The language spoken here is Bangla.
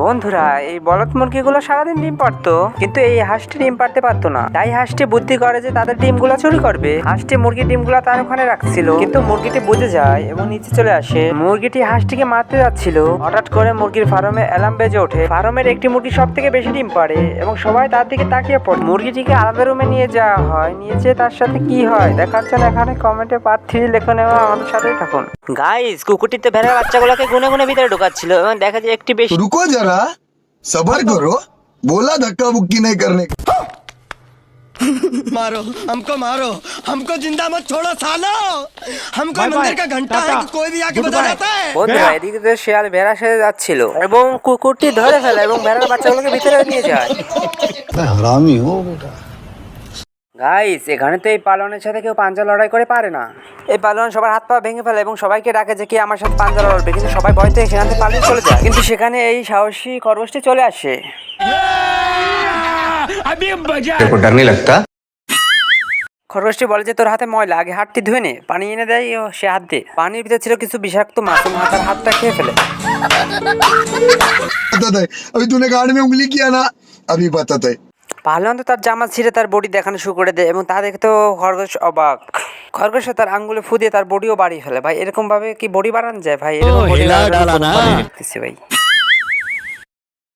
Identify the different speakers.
Speaker 1: বন্ধুরা, এই বলদ মুরগিগুলো সারাদিন ডিম পারতো কিন্তু এই হাঁসটি ডিম পারতে পারতো না। তাই হাঁসটি বুদ্ধি করে যে তাদের ডিমগুলো চুরি করবে। হাঁসটি মুরগির ডিমগুলো তার ওখানে রাখছিল, কিন্তু মুরগিটি বুঝে যায় এবং নিচে চলে আসে। মুরগিটি হাঁসটিকে মারতে যাচ্ছিল। হঠাৎ করে মুরগির ফার্মে অ্যালার্ম বেজে ওঠে। ফার্মের একটি মুরগি সব থেকে বেশি ডিম পারে এবং সবাই তার দিকে তাকিয়ে পড়ে। মুরগিটিকে আলাদা রুমে নিয়ে যাওয়া হয়। নিয়ে যেয়ে তার সাথে কি হয় দেখার জন্য এখানে কমেন্টে পার্ট থ্রি লেখা নেওয়া, আমাদের সাথেই থাকুন। গাইস কুকুরটিতে ভেড়ার বাচ্চাগুলোকে গুনে গুনে ভিতরে ঢোকাচ্ছিল এবং দেখা যায় একটি বেশি
Speaker 2: रुको जरा सबर करो बोला धक्का बुक्की नहीं करने का।
Speaker 3: मारो हमको मारो हमको जिंदा मत छोड़ो सालो हम कोई मंदिर का घंटा है कि कोई भी आके बजा जाता है
Speaker 1: বন্ধুরা এদিকে তো শিয়াল ভেড়া সেরে যাচ্ছিল এবং কুকুরটি ধরে ফেলে এবং ভেড়ার বাচ্চাগুলোকে ভিতরে নিয়ে যায়
Speaker 2: हरामी हो बेटा
Speaker 1: গাইস এখানে তো এই পালনের সাথে কেউ পাঞ্জা লড়াই করে পারে না। এই পালন সবার হাত পা ভেঙে ফেলে এবং সবাইকে ডাকে যে কে আমার সাথে পাঞ্জা লড়বে। কিন্তু সবাই ভয়তে সেখান থেকে পালিয়ে চলে যায়। কিন্তু সেখানে এই সাহসী খরগোশটি চলে আসে। খরগোশটি বলে যে তোর হাতে ময়লা আগে হাতটি ধুয়ে নে। পানি এনে দেয় ও সে হাত দিয়ে। পানির ভিতরে ছিল কিছু বিষাক্ত মাছ হাতের হাতটা খেয়ে ফেলে।
Speaker 2: আমি তুনে গাড়ি উঙ্গলি কিয়া না? আমি বাতাতে
Speaker 1: পাহলোয়ান তো তার জামা ছিঁড়ে তার বডি দেখানো শুরু করে দেয় এবং তা দেখে খরগোশ অবাক। খরগোশে তার আঙ্গুলে ফুদিয়ে তার বডিও বাড়িয়ে ফেলে। ভাই এরকম ভাবে কি বডি বাড়ান যায়? ভাই এরকম বডি মানে ভাই।